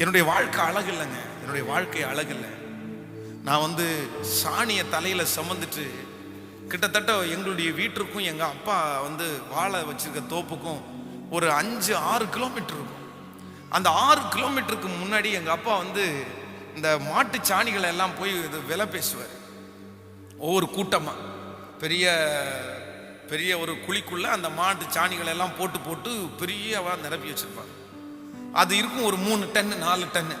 என்னுடைய வாழ்க்கை அழகு இல்லைங்க என்னுடைய வாழ்க்கை அழகு இல்லை நான் வந்து சாணியை தலையில் சுமந்துட்டு கிட்டத்தட்ட எங்களுடைய வீட்டிற்கும் எங்கள் அப்பா வந்து வாழை வச்சுருக்க தோப்புக்கும் ஒரு அஞ்சு ஆறு கிலோமீட்டர் இருக்கும். அந்த ஆறு கிலோமீட்டருக்கு முன்னாடி எங்கள் அப்பா வந்து இந்த மாட்டு சாணிகளை எல்லாம் போய் இது விலை பேசுவார். ஒவ்வொரு கூட்டமாக பெரிய பெரிய ஒரு குழிக்குள்ளே அந்த மாட்டு சாணிகளை எல்லாம் போட்டு போட்டு பெரியவா நிரப்பி வச்சுருப்பாங்க. அது இருக்கும் ஒரு மூணு டன்னு நாலு டன்னு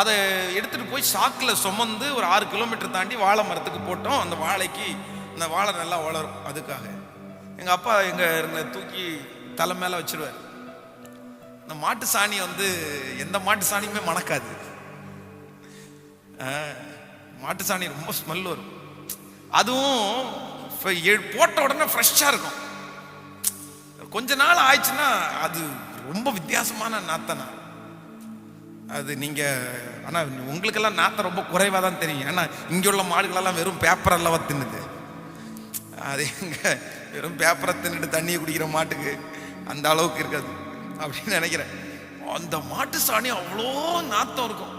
அதை எடுத்துகிட்டு போய் சாக்கில் சுமந்து ஒரு ஆறு கிலோமீட்டர் தாண்டி வாழை மரத்துக்கு போட்டோம். அந்த வாழைக்கு அந்த வாழை நல்லா வளரும் அதுக்காக. எங்கள் அப்பா எங்கள் எங்களை தூக்கி தலை மேலே வச்சுருவார். இந்த மாட்டு சாணி வந்து எந்த மாட்டு சாணியுமே மணக்காது. மாட்டு சாணி ரொம்ப ஸ்மெல் வரும். அதுவும் போட்ட உடனே ஃப்ரெஷ்ஷாக இருக்கும். கொஞ்ச நாள் ஆயிடுச்சுன்னா அது ரொம்ப வித்தியாசமான நாத்தனா. அது நீங்கள் ஆனால் உங்களுக்கெல்லாம் நாத்தம் ரொம்ப குறைவாக தான் தெரியும். ஏன்னா இங்கே உள்ள மாடுகளெல்லாம் வெறும் பேப்பர் அல்லவா தின்னுது? அது எங்கே வெறும் பேப்பரை தின்னுட்டு தண்ணியை குடிக்கிற மாட்டுக்கு அந்த அளவுக்கு இருக்காது. அப்படின்னு நினைக்கிறேன். அந்த மாட்டு சாணி அவ்வளோ நாத்தம் இருக்கும்.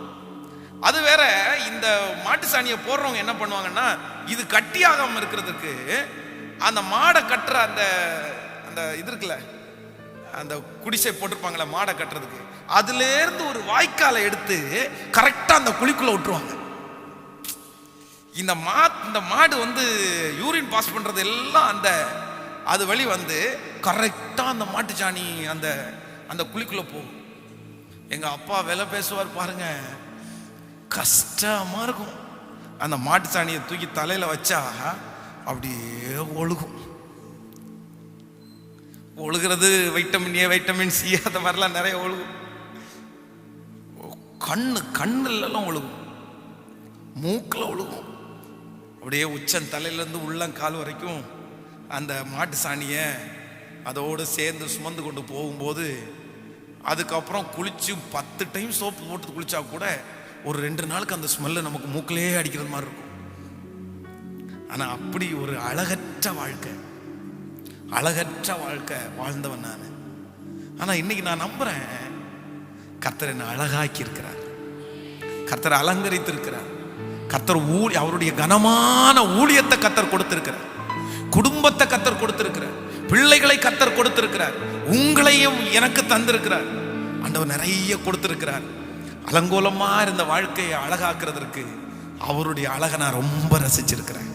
அது வேற இந்த மாட்டு சாணியை போடுறவங்க என்ன பண்ணுவாங்கன்னா இது கட்டியாகாமல் இருக்கிறதுக்கு அந்த மாடை கட்டுற அந்த அந்த இது இருக்குல்ல அந்த குடிசை போட்டிருப்பாங்களே மாடை கட்டுறதுக்கு. அதுலேருந்து ஒரு வாய்க்காலை எடுத்து கரெக்டாக அந்த குழிக்குள்ளே விட்டுருவாங்க. இந்த மா இந்த மாடு வந்து யூரின் பாஸ் பண்ணுறது எல்லாம் அந்த அது வழி வந்து கரெக்டாக அந்த மாட்டுச்சாணி அந்த அந்த குழிக்குள்ளே போகும். எங்கள் அப்பா விலை பேசுவார் பாருங்க. கஷ்டமாக இருக்கும். அந்த மாட்டுச்சாணியை தூக்கி தலையில் வச்சா அப்படியே ஒழுகும். ஒழுகிறது வைட்டமின் ஏ வைட்டமின் சி அந்த மாதிரிலாம் நிறைய ஒழுகும். கண்ணு கண்ணுலலாம் ஒழுகும். மூக்கில் ஒழுகும். அப்படியே உச்சன் தலையிலேருந்து உள்ளங்கால் வரைக்கும் அந்த மாட்டு சாணியை அதோடு சேர்ந்து சுமந்து கொண்டு போகும்போது அதுக்கப்புறம் குளிச்சு பத்து டைம் சோப்பு போட்டு குளிச்சா கூட ஒரு ரெண்டு நாளுக்கு அந்த ஸ்மெல்லு நமக்கு மூக்கிலே அடிக்கிறது மாதிரி இருக்கும். ஆனால் அப்படி ஒரு அழகற்ற வாழ்க்கை. அழகற்ற வாழ்க்கை வாழ்ந்தவன் நான். ஆனால் இன்னைக்கு நான் நம்புறேன் கர்த்தர் என்னை அழகாக்கி இருக்கிறார் கர்த்தர் அலங்கரித்து இருக்கிறார் கர்த்தர் ஊழி அவருடைய கனமான ஊழியத்தை கத்தர் கொடுத்திருக்கிறார். குடும்பத்தை கத்தர் கொடுத்திருக்கிறார். பிள்ளைகளை கத்தர் கொடுத்திருக்கிறார். உங்களையும் எனக்கு தந்திருக்கிறார். ஆண்டவர் நிறைய கொடுத்திருக்கிறார். அலங்கோலமா இருந்த வாழ்க்கையை அழகாக்குறதற்கு அவருடைய அழகை நான் ரொம்ப ரசிச்சிருக்கிறேன்.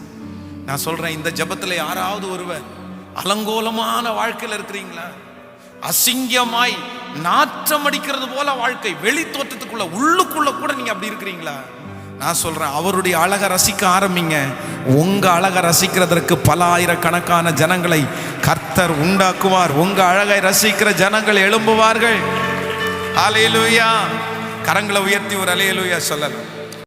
நான் சொல்றேன் இந்த ஜபத்தில் யாராவது ஒருவர் அலங்கோலமான வாழ்க்கையில் இருக்கிறீங்களா? அசிங்கமாய் நாற்றம் அடிக்கிறது போல வாழ்க்கை. வெளி தோற்றத்துக்குள்ள உள்ளுக்குள்ள கூட நீங்க அப்படி இருக்கிறீங்களா? நான் சொல்றேன் அவருடைய அழகை ரசிக்க ஆரம்பிங்க. உங்க அழகை ரசிக்கிறதற்கு பல ஆயிரக்கணக்கான ஜனங்களை கர்த்தர் உண்டாக்குவார். உங்க அழகை ரசிக்கிற ஜனங்கள் எழும்புவார்கள். அலையலுயா கரங்களை உயர்த்தி ஒரு அலையலுயா சொல்லலாம்.